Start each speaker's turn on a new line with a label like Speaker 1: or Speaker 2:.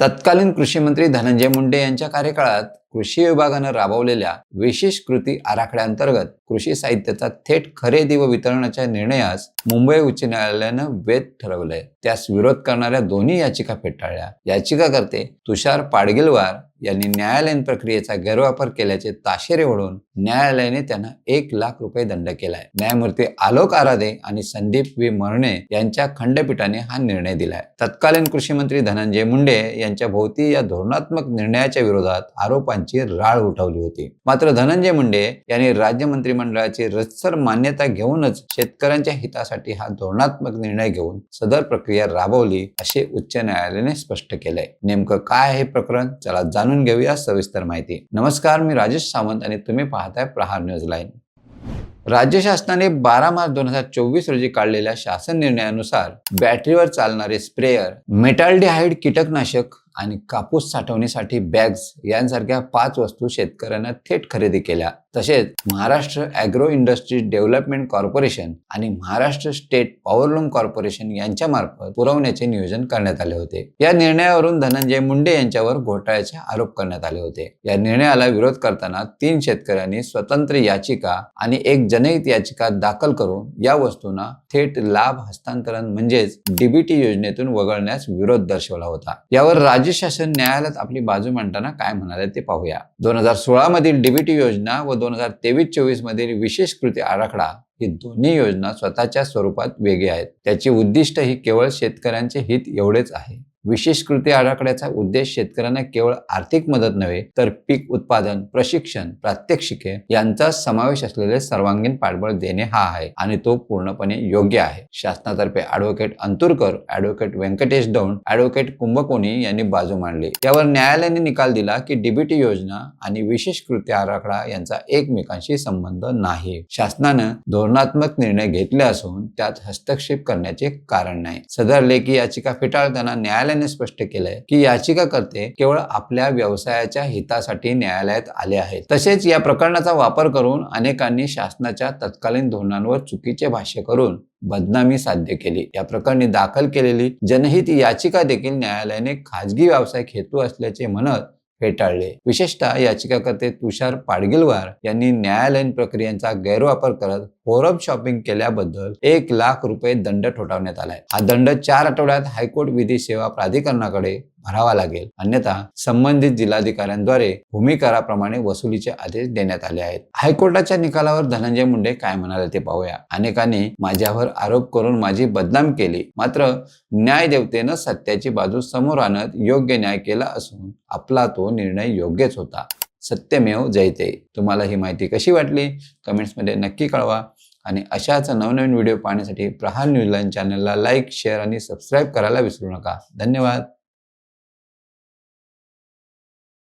Speaker 1: तत्कालीन कृषी मंत्री धनंजय मुंडे यांच्या कार्यकाळात कृषी विभागानं राबवलेल्या विशेष कृती आराखड्याअंतर्गत कृषी साहित्याचा थेट खरेदी व वितरणाच्या निर्णयास मुंबई उच्च न्यायालयानं वेध ठरवलंय. त्यास विरोध करणाऱ्या दोन्ही याचिका फेटाळल्या. याचिकाकर्ते तुषार पाडगिलवार यांनी न्यायालयीन प्रक्रियेचा गैरवापर केल्याचे ताशेरे ओढून न्यायालयाने त्यांना एक लाख रुपये दंड केलाय. न्यायमूर्ती आलोक आराधे आणि संदीप व्ही. मरणे यांच्या खंडपीठाने हा निर्णय दिलाय. तत्कालीन कृषी मंत्री धनंजय मुंडे यांच्या भोवती या धोरणात्मक निर्णयाच्या विरोधात आरोपांची राळ उठवली होती. मात्र धनंजय मुंडे यांनी राज्य मंत्रिमंडळाची रचसर मान्यता घेऊनच शेतकऱ्यांच्या हितासाठी हा धोरणात्मक निर्णय घेऊन सदर प्रक्रिया राबवली असे उच्च न्यायालयाने स्पष्ट केलंय. नेमकं काय आहे प्रकरण? चला जाणून घेऊया सविस्तर माहिती. नमस्कार मी राजेश सावंत आणि तुम्ही पाहताय प्रहार न्यूज लाईन. राज्य शासनाने बारा मार्च दोन हजार चोवीस रोजी काढलेल्या शासन निर्णयानुसार बॅटरीवर चालणारे स्प्रेयर मेटाल्डिहाइड कीटकनाशक आणि कापूस साठवणीसाठी बॅग्स यांसारख्या पाच वस्तू शेतकऱ्यांना थेट खरेदी केल्या. तसेच Maharashtra agro industry development corporation आणि महाराष्ट्र स्टेट पॉवरलूम कॉर्पोरेशन यांच्या मार्फत पुरवण्याचे नियोजन करण्यात आले होते. या निर्णयावरून धनंजय मुंडे यांच्यावर घोटाळ्याचे आरोप करण्यात आले होते. या निर्णयाला विरोध करताना तीन शेतकऱ्यांनी स्वतंत्र याचिका आणि एक जनहित याचिका दाखल करून या वस्तूंना थेट लाभ हस्तांतरण म्हणजेच डीबीटी योजनेतून वगळण्यास विरोध दर्शवला होता. यावर राज्य शासन न्यायालयात आपली बाजू मांडताना काय म्हणाले ते पाहूया. दोन हजार सोळा मधील डीबीटी योजना व दोन हजार तेवीस चोवीस मधील विशेष कृती आराखडा ही दोन्ही योजना स्वतःच्या स्वरूपात वेगळी आहेत. त्याची उद्दिष्ट ही केवळ शेतकऱ्यांचे हित एवढेच आहे. विशेष कृती आराखड्याचा उद्देश शेतकऱ्यांना केवळ आर्थिक मदत नव्हे तर पीक उत्पादन प्रशिक्षण प्रात्यक्षिके यांचा समावेश असलेले सर्वांगीण पाठबळ देणे हा आहे आणि तो पूर्णपणे योग्य आहे. शासनातर्फे advocate Anturkar advocate Venkatesh Daund advocate Kumbhakoni यांनी बाजू मांडली. त्यावर न्यायालयाने निकाल दिला की डीबीटी योजना आणि विशेष कृती आराखडा यांचा एकमेकांशी संबंध नाही. शासनानं धोरणात्मक निर्णय घेतले असून त्यात हस्तक्षेप करण्याचे कारण नाही. सदर लेखी याचिका फेटाळताना न्यायालयाने स्पष्ट केलंय की याचिकाकर्ते केवळ आपल्या व्यवसायाच्या हितासाठी न्यायालयात आले आहेत. तसेच या प्रकरणाचा वापर करून अनेकांनी शासनाच्या तत्कालीन धोरणांवर चुकीचे भाष्य करून बदनामी साध्य केली. या प्रकरणी दाखल केलेली जनहित याचिका देखील न्यायालयाने खाजगी व्यावसायिक हेतू असल्याचे म्हणत फेटाळले. विशेषतः याचिकाकर्ते तुषार पाडगिलवार यांनी न्यायालयीन प्रक्रियांचा गैरवापर करत फोरम शॉपिंग केल्याबद्दल एक लाख रुपये दंड ठोठावण्यात आलाय. हा दंड चार आठवड्यात हायकोर्ट विधी सेवा प्राधिकरणाकडे भरावा लागेल. अन्यथा संबंधित जिल्हाधिकाऱ्यांद्वारे भूमी कराप्रमाणे वसुलीचे आदेश देण्यात आले आहेत. हायकोर्टाच्या निकालावर धनंजय मुंडे काय म्हणाले ते पाहूया. अनेकांनी माझ्यावर आरोप करून माझी बदनाम केली. मात्र न्याय देवतेनं सत्याची बाजू समोर आणत योग्य न्याय केला असून आपला तो निर्णय योग्यच होता. सत्यमेव जयते. तुम्हाला ही माहिती कशी वाटली? कमेंट्समध्ये नक्की कळवा. आणि अशाच नवनवीन व्हिडिओ पाहण्यासाठी प्रहार न्यूजलाईन चॅनलला लाईक शेअर आणि सबस्क्राईब करायला विसरू नका. धन्यवाद.